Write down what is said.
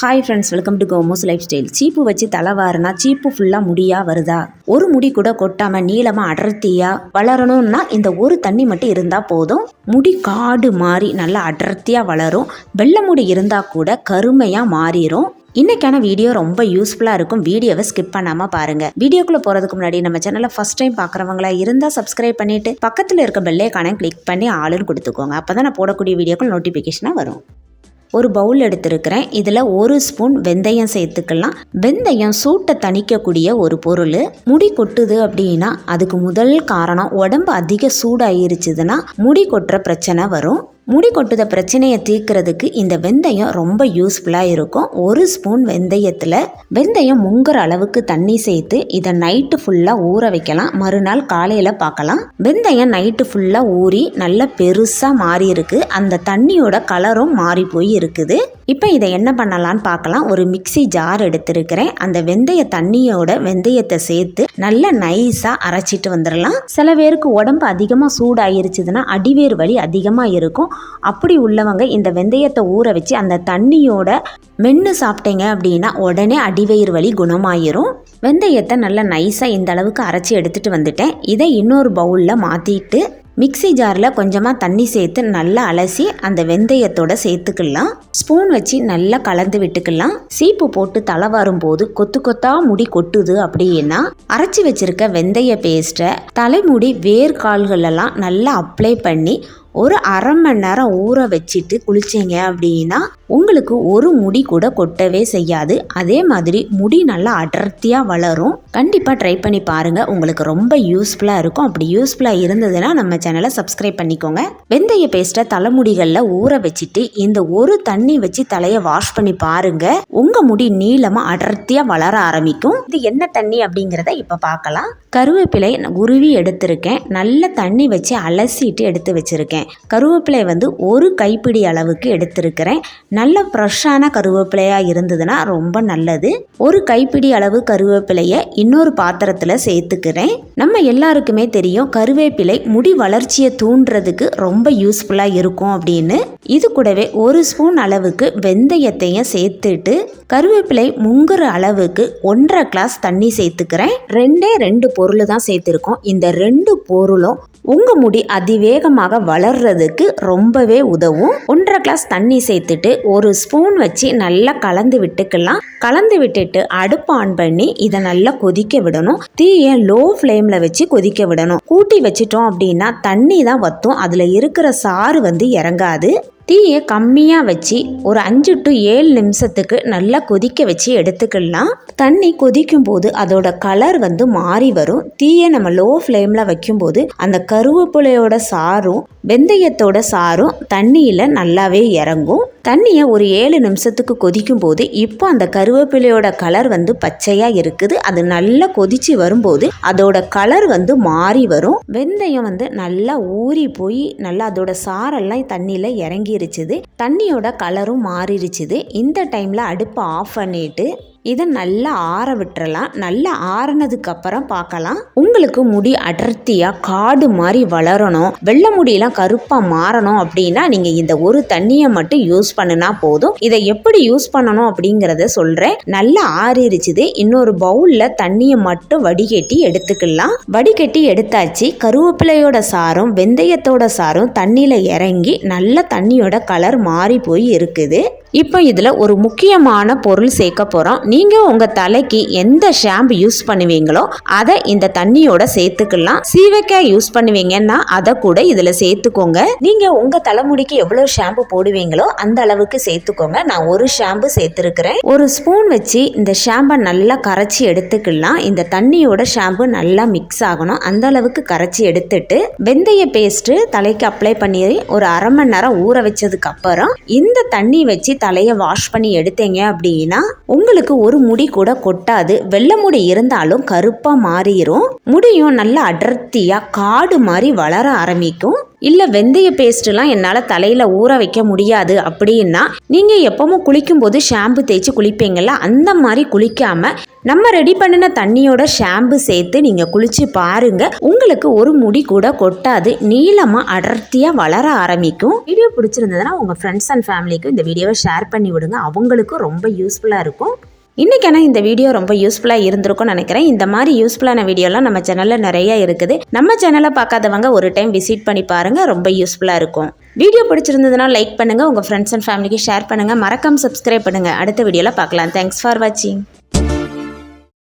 Hi friends welcome to Comos lifestyle சீப்பு வச்சு தலை வாருனா சீப்பு ஃபுல்லாக முடியா வருதா? ஒரு முடி கூட கொட்டாமல் நீளமாக அடர்த்தியாக வளரணும்னா இந்த ஒரு தண்ணி மட்டும் இருந்தால் போதும். முடி காடு மாறி நல்லா அடர்த்தியாக வளரும். வெள்ளை முடி இருந்தால் கூட கருமையாக மாறிடும் இன்றைக்கான வீடியோ ரொம்ப யூஸ்ஃபுல்லாக இருக்கும். வீடியோவை ஸ்கிப் பண்ணாமல் பாருங்கள் வீடியோக்குள்ளே போகிறதுக்கு முன்னாடி நம்ம சேனலை ஃபஸ்ட் டைம் பார்க்குறவங்களா இருந்தால் சப்ஸ்கிரைப் பண்ணிவிட்டு பக்கத்தில் இருக்க பெல்லைக்கான கிளிக் பண்ணி ஆளுன்னு கொடுத்துக்கோங்க. அப்போ தான் நான் போடக்கூடிய வீடியோக்கள் நோட்டிஃபிகேஷனாக வரும். ஒரு பவுல் எடுத்திருக்கிறேன். இதில் ஒரு ஸ்பூன் வெந்தயம் சேர்த்துக்கலாம். வெந்தயம் சூட்டை தணிக்கக்கூடிய ஒரு பொருள். முடி கொட்டுது அப்படின்னா அதுக்கு முதல் காரணம் உடம்பு அதிக சூடாயிருச்சுதுன்னா முடி கொட்டுற பிரச்சனை வரும். முடி கொட்டுத பிரச்சனையை தீர்க்கறதுக்கு இந்த வெந்தயம் ரொம்ப யூஸ்ஃபுல்லாக இருக்கும். ஒரு ஸ்பூன் வெந்தயத்தில் வெந்தயம் முங்குற அளவுக்கு தண்ணி சேர்த்து இதை நைட்டு ஃபுல்லாக ஊற வைக்கலாம். மறுநாள் காலையில் பார்க்கலாம். வெந்தயம் நைட்டு ஃபுல்லாக ஊறி நல்லா பெருசாக மாறி இருக்கு. அந்த தண்ணியோட கலரும் மாறி போய் இருக்குது. இப்போ இதை என்ன பண்ணலான்னு பார்க்கலாம். ஒரு மிக்ஸி ஜார் எடுத்திருக்கிறேன். அந்த வெந்தய தண்ணியோட வெந்தயத்தை சேர்த்து நல்லா நைஸாக அரைச்சிட்டு வந்துடலாம் சில பேருக்கு உடம்பு அதிகமாக சூடாயிருச்சுதுன்னா அடிவேர் வலி அதிகமாக இருக்கும். அப்படி உள்ளவங்க இந்த வெந்தயத்தை ஊற வச்சு அந்த தண்ணியோட மென்று சாப்பிட்டீங்க அப்படின்னா உடனே அடிவயிறு வலி குணமாயிரும். வெந்தயத்தை நல்லா நைஸாக இந்த அளவுக்கு அரைச்சி எடுத்துகிட்டு வந்துட்டேன். இதை இன்னொரு பவுலில் மாற்றிட்டு மிக்ஸி ஜாரில் கொஞ்சமாக தண்ணி சேர்த்து நல்லா அலசி அந்த வெந்தயத்தோட சேர்த்துக்கலாம். ஸ்பூன் வச்சு நல்லா கலந்து விட்டுக்கலாம். சீப்பு போட்டு தலை வரும்போது கொத்து கொத்தா முடி கொட்டுது அப்படின்னா அரைச்சி வச்சிருக்க வெந்தய பேஸ்ட்டை தலைமுடி வேர்கால்களெல்லாம் நல்லா அப்ளை பண்ணி ஒரு அரை மணி நேரம் ஊற வச்சுட்டு குளிச்சிங்க அப்படின்னா உங்களுக்கு ஒரு முடி கூட கொட்டவே செய்யாது. அதே மாதிரி முடி நல்லா அடர்த்தியாக வளரும். கண்டிப்பாக ட்ரை பண்ணி பாருங்கள் உங்களுக்கு ரொம்ப யூஸ்ஃபுல்லாக இருக்கும். அப்படி யூஸ்ஃபுல்லாக இருந்ததுன்னா நம்ம சேனலை சப்ஸ்கிரைப் பண்ணிக்கோங்க. வெந்தய பேஸ்ட்டை தலைமுடிகளில் ஊற வச்சுட்டு இந்த ஒரு தண்ணி வச்சு தலையை வாஷ் பண்ணி பாருங்க. உங்கள் முடி நீளமாக அடர்த்தியாக வளர ஆரம்பிக்கும். இது என்ன தண்ணி அப்படிங்கிறத இப்போ பார்க்கலாம். கருவேப்பிலை நான் உருவி எடுத்திருக்கேன். நல்ல தண்ணி வச்சு அலசிட்டு எடுத்து வச்சுருக்கேன். கருவேப்பிலை வந்து ஒரு கைப்பிடி அளவுக்கு எடுத்திருக்கிறேன். நல்ல ஃப்ரெஷ்ஷான கருவேப்பிலையாக இருந்ததுன்னா ரொம்ப நல்லது. ஒரு கைப்பிடி அளவு கருவேப்பிலையை இன்னொரு பாத்திரத்தில் சேர்த்துக்கிறேன். நம்ம எல்லாருக்குமே தெரியும் கருவேப்பிலை முடி வளர்ச்சியை தூண்டுறதுக்கு ரொம்ப யூஸ்ஃபுல்லாக இருக்கும் அப்படின்னு இது கூடவே ஒரு ஸ்பூன் அளவுக்கு வெந்தயத்தையும் சேர்த்துட்டு கருவேப்பிலை முங்குற அளவுக்கு ஒன்றரை கிளாஸ் தண்ணி சேர்த்துக்கிறேன். ரெண்டே ரெண்டு பொருள் தான் சேர்த்துருக்கோம். இந்த ரெண்டு பொருளும் உங்கள் முடி அதிவேகமாக வளர்றதுக்கு ரொம்பவே உதவும். ஒன்றரை கிளாஸ் தண்ணி சேர்த்துட்டு ஒரு ஸ்பூன் வச்சு நல்லா கலந்து விட்டுக்கலாம். கலந்து விட்டுட்டு அடுப்பு ஆன் பண்ணி இதை நல்லா கொதிக்க விடணும். தீயை லோ ஃப்ளேமில் வச்சு கொதிக்க விடணும். கூட்டி வச்சிட்டோம் அப்படின்னா தண்ணி தான் வத்தும். அதில் இருக்கிற சாறு வந்து இறங்காது. தீயை கம்மியாக வச்சு ஒரு அஞ்சு டு ஏழு நிமிஷத்துக்கு நல்லா கொதிக்க வச்சு எடுத்துக்கலாம். தண்ணி கொதிக்கும் போது அதோட கலர் வந்து மாறி வரும். தீயை நம்ம லோ ஃப்ளேமில் வைக்கும்போது அந்த கருவேப்பிலையோட சாரும் வெந்தயத்தோட சாரும் தண்ணியில் நல்லாவே இறங்கும். தண்ணியை ஒரு ஏழு நிமிஷத்துக்கு கொதிக்கும் போது இப்போ அந்த கருவேப்பிலையோட கலர் வந்து பச்சையாக இருக்குது. அது நல்லா கொதிச்சு வரும்போது அதோட கலர் வந்து மாறி வரும். வெந்தயம் வந்து நல்லா ஊறி போய் நல்லா அதோட சாரெல்லாம் தண்ணியில் இறங்கிருச்சுது. தண்ணியோட கலரும் மாறிடுச்சுது. இந்த டைமில் அடுப்பை ஆஃப் பண்ணிட்டு இதை நல்லா ஆற விட்டுறலாம். நல்லா ஆறினதுக்கப்புறம் பார்க்கலாம். உங்களுக்கு முடி அடர்த்தியாக காடு மாதிரி வளரணும். வெள்ளை முடியெல்லாம் கருப்பாக மாறணும் அப்படின்னா நீங்கள் இந்த ஒரு தண்ணியை மட்டும் யூஸ் பண்ணினா போதும். இதை எப்படி யூஸ் பண்ணணும் அப்படிங்கிறத சொல்கிறேன் நல்லா ஆறிடுச்சுது இன்னொரு பவுலில் தண்ணியை மட்டும் வடிகட்டி எடுத்துக்கலாம். வடிகட்டி எடுத்தாச்சு. கருவேப்பிலையோட சாரும் வெந்தயத்தோட சாரும் தண்ணியில் இறங்கி நல்ல தண்ணியோட கலர் மாறி போய் இருக்குது. இப்போ இதில் ஒரு முக்கியமான பொருள் சேர்க்க போகிறோம் நீங்கள் உங்கள் தலைக்கு எந்த ஷாம்பு யூஸ் பண்ணுவீங்களோ அதை இந்த தண்ணியோட சேர்த்துக்கலாம். சீவக்காய் யூஸ் பண்ணுவீங்கன்னா அதை கூட இதில் சேர்த்துக்கோங்க. நீங்கள் உங்கள் தலைமுடிக்கு எவ்வளோ ஷாம்பு போடுவீங்களோ அந்த அளவுக்கு சேர்த்துக்கோங்க. நான் ஒரு ஷாம்பு சேர்த்துருக்கிறேன். ஒரு ஸ்பூன் வச்சு இந்த ஷாம்பை நல்லா கரைச்சி எடுத்துக்கலாம். இந்த தண்ணியோட ஷாம்பு நல்லா மிக்ஸ் ஆகணும். அந்த அளவுக்கு கரைச்சி எடுத்துட்டு வெந்தய பேஸ்ட்டு தலைக்கு அப்ளை பண்ணி ஒரு அரை மணி நேரம் ஊற வச்சதுக்கு அப்புறம் இந்த தண்ணி வச்சு தலையை வாஷ் பண்ணி எடுத்தீங்க அப்படின்னா உங்களுக்கு ஒரு முடி கூட கொட்டாது. வெள்ளை முடி இருந்தாலும் கருப்பாக மாறிடும் முடியும் நல்லா அடர்த்தியாக காடு மாதிரி வளர ஆரம்பிக்கும். இல்லை வெந்தய பேஸ்ட்லாம் என்னால் தலையில் ஊற வைக்க முடியாது அப்படின்னா நீங்கள் எப்பவும் குளிக்கும்போது ஷாம்பு தேய்ச்சி குளிப்பீங்கள்ல அந்த மாதிரி குளிக்காமல் நம்ம ரெடி பண்ணின தண்ணியோட ஷாம்பு சேர்த்து நீங்கள் குளித்து பாருங்க. உங்களுக்கு ஒரு முடி கூட கொட்டாது நீளமாக அடர்த்தியாக வளர ஆரம்பிக்கும். வீடியோ பிடிச்சிருந்ததுன்னா உங்கள் ஃப்ரெண்ட்ஸ் அண்ட் ஃபேமிலிக்கு இந்த வீடியோவை ஷேர் பண்ணி விடுங்க. அவங்களுக்கும் ரொம்ப யூஸ்ஃபுல்லாக இருக்கும். இன்றைக்கான இந்த வீடியோ ரொம்ப யூஸ்ஃபுல்லாக இருந்திருக்கும்னு நினைக்கிறேன். இந்த மாதிரி யூஸ்ஃபுல்லான வீடியோலாம் நம்ம சேனலில் நிறைய இருக்குது. நம்ம சேனலை பார்க்காதவங்க ஒரு டைம் விசிட் பண்ணி பாருங்கள் ரொம்ப யூஸ்ஃபுல்லாக இருக்கும். வீடியோ பிடிச்சிருந்ததுன்னா லைக் பண்ணுங்கள் உங்கள் ஃப்ரெண்ட்ஸ் அண்ட் ஃபேமிலிக்கு ஷேர் பண்ணுங்கள் மறக்காமல் சப்ஸ்கிரைப் பண்ணுங்கள் அடுத்த வீடியோவில் பார்க்கலாம். தேங்க்ஸ் ஃபார் வாட்சிங்